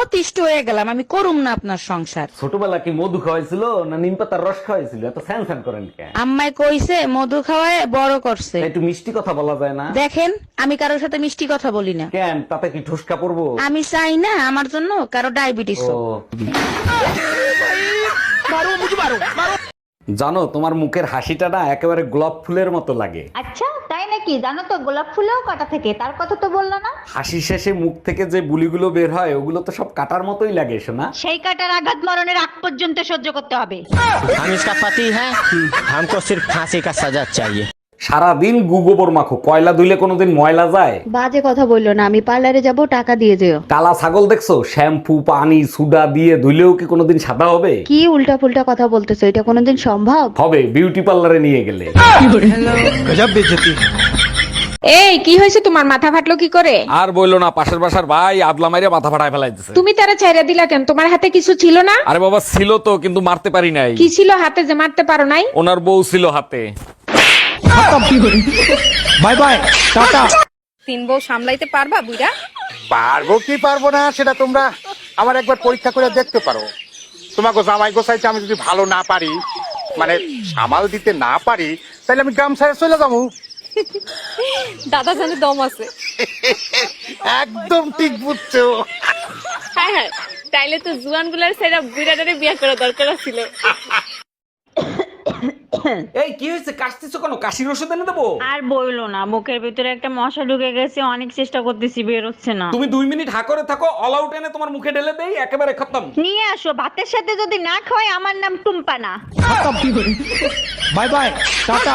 অতিষ্ঠ হয়ে গেলাম আমি করুম না আপনার সংসার। ছোটবেলা কি মধু খাওয়াইছিল না নিম পাতার রস খাওয়াইছিল? এত স্যান স্যান করেন কেন আম্মাই কইছে মধু খাওয়ায় বড় করছে। একটু মিষ্টি কথা বলা যায় না? দেখেন আমি কারোর সাথে মিষ্টি কথা বলি না। কেন? তাতে কি ঠুসকা পড়ব? আমি চাই না আমার জন্য কারও ডায়াবেটিস ও। জানো তোমার মুখের হাসিটা না একেবারে গোলাপ ফুলের মতো লাগে। আচ্ছা তাই নাকি জানো তো গোলাপ ফুলেও কাটা থেকে তার কথা তো বললো না হাসি শেষে মুখ থেকে যে বুলিগুলো বের হয় ওগুলো তো সব কাটার মতোই লাগে শোনা সেই কাটার আঘাত মরণের আগ পর্যন্ত সহ্য করতে হবে हम इसका पति है हमको सिर्फ फांसी का सजा चाहिए সারাদিন গুগোবর মাখো কয়লা ধুইলে কোনোদিন ময়লা যায় বাজে কথা বললো না আমি পার্লারে যাব টাকা দিয়ে যেও কালা ছাগল দেখছো শ্যাম্পু পানি সুডা দিয়ে ধুইলেও কি কোনোদিন সাদা হবে কি উল্টা পুল্টা কথা বলতেছো এটা কোনোদিন সম্ভব হবে বিউটি পার্লারে নিয়ে গেলে এই কি হয়েছে তোমার? মাথা ফাটলো কি করে? আর বলল না পাশের বাসার ভাই আদলা মাইরে মাথা ফাটায় ফেলাইছে তুমি তারা ছাইরা দিলা কেন? তোমার হাতে কিছু ছিল না? আরে বাবা ছিল তো কিন্তু মারতে পারি নাই। কি ছিল হাতে যে মারতে পারো নাই? ওনার বউ ছিল হাতে। বাই বাই টাটা। তিন বউ সামলাইতে পারবা বুইরা? পারব কি পারব না সেটা তোমরা আমার একবার পরীক্ষা করে দেখতে পারো। তোমাকে জামাই গোসাইছে আমি যদি ভালো না পারি মানে সামাল দিতে না পারি তাহলে আমি গ্রাম ছাড়া চলে যাব। দাদা জানে দম আছে। একদম ঠিক বুঝছ। হ্যাঁ হ্যাঁ তাইলে তো জুয়ানগুলার সেটা বিরাটারে বিয়া করা দরকার ছিল এই কি হয়েছে? কাশতেছো কেন? কাশির ওষুধ এনে দেবো? আর বইলো না বুকের ভিতরে একটা মশা ঢুকে গেছে অনেক চেষ্টা করতেছি বের হচ্ছে না। তুমি দুই মিনিট হা করে থাকো অল আউট এনে তোমার মুখে ঢেলে দেই একেবারে খতম। নিয়ে আসো ভাতের সাথে যদি না খাওয়াই আমার নাম টুম্পানা। By bye tata.